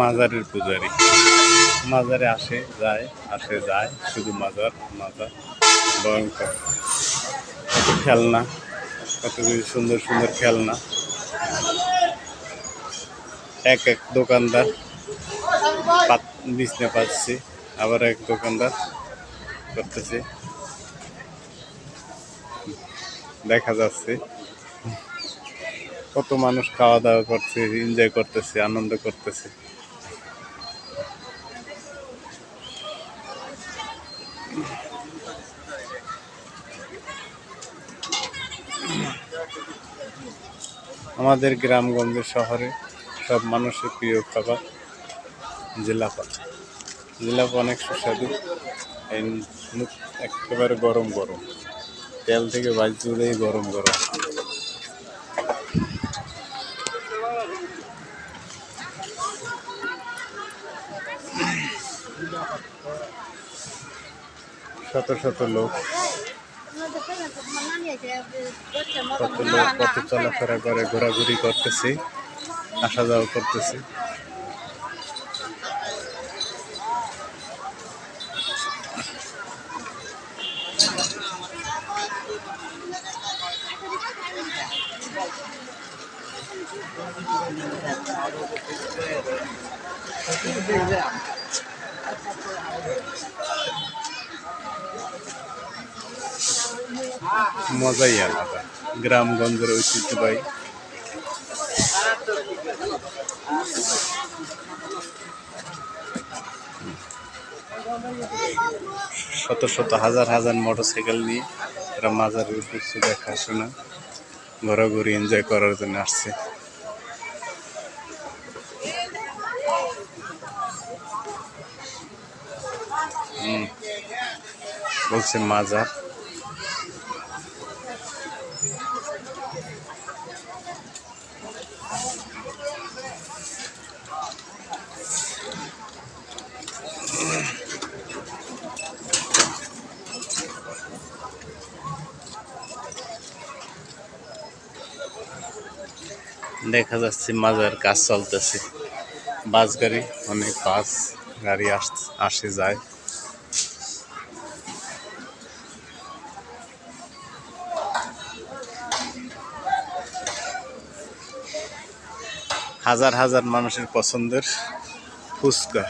মাজারের পূজারি। মাজারে আসে, যায় আসে, যায়, শুধু মাজার মাজার। ভয়ঙ্কর। কত খেলনা কত কিছু সুন্দর সুন্দর খেলনা। এক এক দোকানদার বিছনা পাচ্ছে আবার এক দোকানদার করতেছে। দেখা যাচ্ছে। কত মানুষ খাওয়া দাওয়া করছে এনজয় করতেছে, আনন্দ করতেছে। আমাদের গ্রামগঞ্জে শহরে সব মানুষের প্রিয় খাবার জিলাপা। জিলাপা অনেক সুস্বাদু একেবারে গরম গরম। তেল থেকে বাইর গরম গরম। শত শত লোক। কত লোক কত চলাফেরা করে ঘোরাঘুরি করতেছে আসা যাওয়া করতেছে। মজাই আলাদা। গ্রামগঞ্জের ঐতিহ্যবাহী। শত শত হাজার হাজার মোটরসাইকেল নিয়ে এরা মাজারের উদ্দেশ্যে দেখাশোনা, ঘোরাঘুরি, এনজয় করার জন্য আসছে। বলছে মাজার দেখা যাচ্ছে মাজার কাজ চলতেছে। বাস গাড়ি, অনেক বাস, গাড়ি আস আসে, যায়। হাজার হাজার মানুষের পছন্দের ফুচকা।